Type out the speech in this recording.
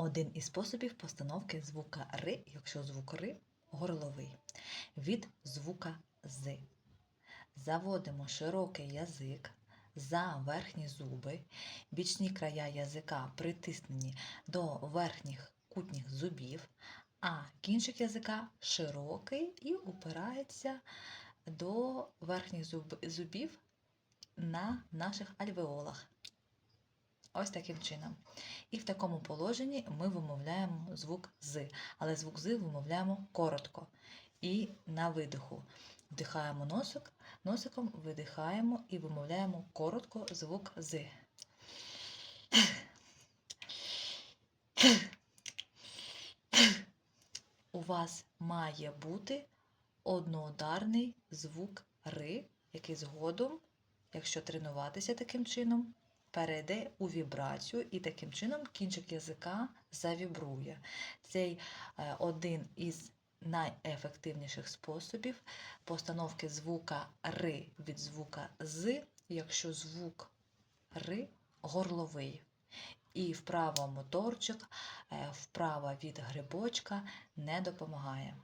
Один із способів постановки звука ри, якщо звук ри горловий, від звука з. Заводимо широкий язик за верхні зуби, бічні края язика притиснені до верхніх кутніх зубів, а кінчик язика широкий і упирається до верхніх зуб- зубів на наших альвеолах. Ось таким чином. І в такому положенні ми вимовляємо звук з, але звук з вимовляємо коротко. І на видиху вдихаємо носик, носиком видихаємо і вимовляємо коротко звук з. У вас має бути одноударний звук ри, який згодом, якщо тренуватися таким чином, перейде у вібрацію і таким чином кінчик язика завібрує. Цей е, один із найефективніших способів постановки звука ри від звука з, якщо звук ри горловий. І вправо моторчик, е, вправа від грибочка не допомагає.